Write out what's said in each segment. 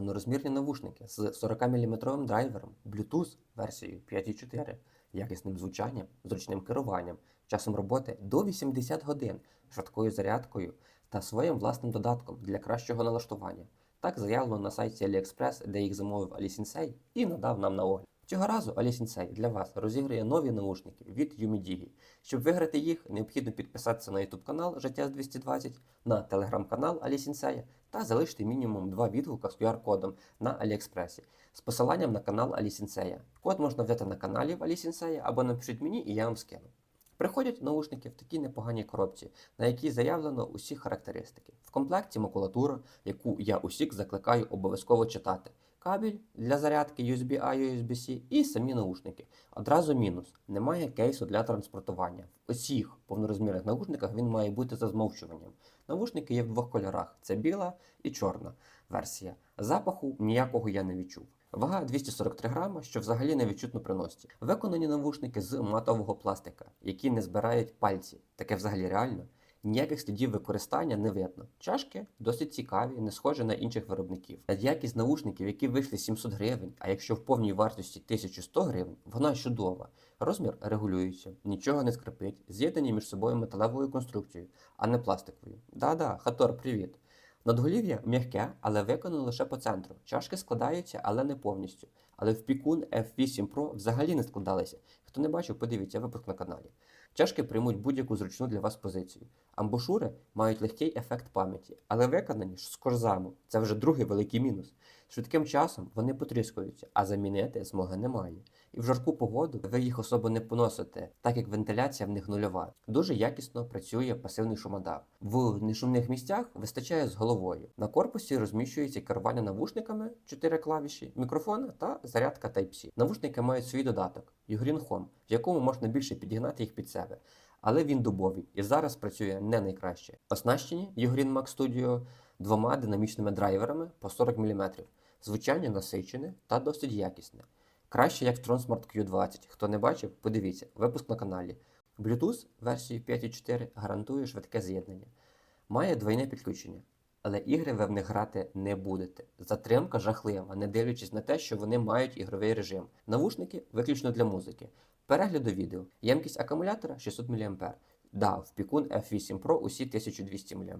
повнорозмірні навушники з 40-мм драйвером, Bluetooth версією 5.4, якісним звучанням, зручним керуванням, часом роботи до 80 годин, швидкою зарядкою та своїм власним додатком для кращого налаштування. Так заявлено на сайті AliExpress, де їх замовив Алісінсей і надав нам на огляд. Цього разу Алі Сінсей для вас розіграє нові наушники від Юмідігі. Щоб виграти їх, необхідно підписатися на YouTube канал Життя з 220, на телеграм-канал Алі Сінсея та залишити мінімум два відгука з QR-кодом на Аліекспресі з посиланням на канал Алі Сінсея. Код можна взяти на каналі в Алі Сінсея або напишіть мені і я вам скину. Приходять наушники в такій непоганій коробці, на якій заявлено усі характеристики. В комплекті макулатура, яку я усіх закликаю обов'язково читати. Кабель для зарядки USB-A, USB-C і самі наушники. Одразу мінус: немає кейсу для транспортування. В усіх повнорозмірних наушниках він має бути за змовчуванням. Наушники є в двох кольорах: це біла і чорна версія. Запаху ніякого я не відчув. Вага 243 грама, що взагалі не відчутно при носі. Виконані навушники з матового пластика, які не збирають пальці. Таке взагалі реально. Ніяких слідів використання не видно. Чашки досить цікаві, не схожі на інших виробників. Якість наушників, які вийшли 700 гривень, а якщо в повній вартості 1100 гривень, вона чудова. Розмір регулюється, нічого не скрипить, з'єднані між собою металевою конструкцією, а не пластиковою. Да-да, Хатор, привіт. Надголів'я м'яке, але виконано лише по центру. Чашки складаються, але не повністю. Але в Пікун F8 Pro взагалі не складалися. Хто не бачив, подивіться випуск на каналі. Чашки приймуть будь-яку зручну для вас позицію. Амбушури мають легкий ефект пам'яті, але виконані з корзаму. Це вже другий великий мінус. Швидким часом вони потріскуються, а замінити змоги немає. І в жарку погоду ви їх особо не поносите, так як вентиляція в них нульова. Дуже якісно працює пасивний шумодав. В нешумних місцях вистачає з головою. На корпусі розміщується керування навушниками, 4 клавіші, мікрофон та зарядка Type-C. Навушники мають свій додаток Ugreen Home, в якому можна більше підігнати їх під себе. Але він дубовий і зараз працює не найкраще. Оснащені Ugreen Max Studio двома динамічними драйверами по 40 мм. Звучання насичене та досить якісне. Краще як Tronsmart Q20. Хто не бачив, подивіться, випуск на каналі. Bluetooth версії 5.4 гарантує швидке з'єднання. Має двойне підключення, але ігри ви в них грати не будете. Затримка жахлива, не дивлячись на те, що вони мають ігровий режим. Навушники виключно для музики. Перегляду відео. Ємкість акумулятора 600 мА. Да, в Picun F8 Pro усі 1200 мА.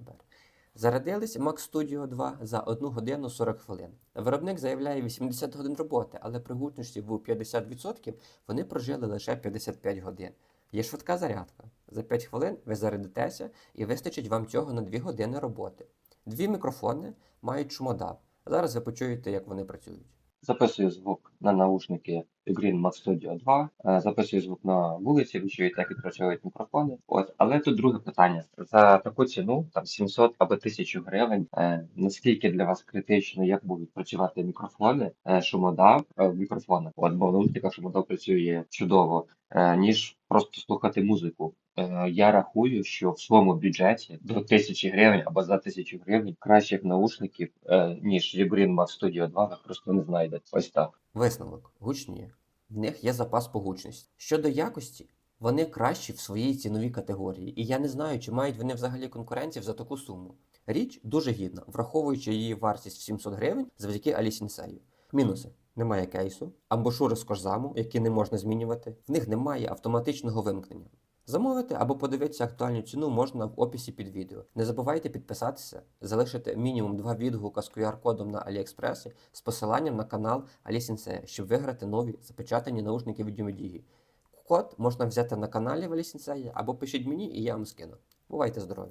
Зарядились Max Studio 2 за 1 годину 40 хвилин. Виробник заявляє 80 годин роботи, але при гучності в 50% вони прожили лише 55 годин. Є швидка зарядка. За 5 хвилин ви зарядитеся і вистачить вам цього на 2 години роботи. Дві мікрофони мають шумодав. Зараз ви почуєте, як вони працюють. Записую звук на наушники Green Max Studio 2, е, записую звук на вулиці, ви чуєте, як відпрацьовують мікрофони. От, але тут друге питання. За таку ціну, там 700 або 1000 гривень, е, наскільки для вас критично, як будуть працювати мікрофони, е, шумодав е, в мікрофонах, от, бо в наушниках шумодав працює чудово, е, ніж просто слухати музику. Е, Я рахую, що в своєму бюджеті до 1000 гривень або за 1000 гривень кращих наушників, е, ніж Green Max Studio 2, ви просто не знайдете. Ось так. Висновок гучні. В них є запас по гучності. Щодо якості, вони кращі в своїй ціновій категорії, і я не знаю, чи мають вони взагалі конкурентів за таку суму. Річ дуже гідна, враховуючи її вартість в 700 гривень завдяки Алі Сінсею. Мінуси. Немає кейсу, амбушури з кожзаму, які не можна змінювати, в них немає автоматичного вимкнення. Замовити або подивитися актуальну ціну можна в описі під відео. Не забувайте підписатися, залишити мінімум два відгука з QR-кодом на AliExpress з посиланням на канал Алісінсея, щоб виграти нові запечатані наушники від. Код можна взяти на каналі в або пишіть мені і я вам скину. Бувайте здорові!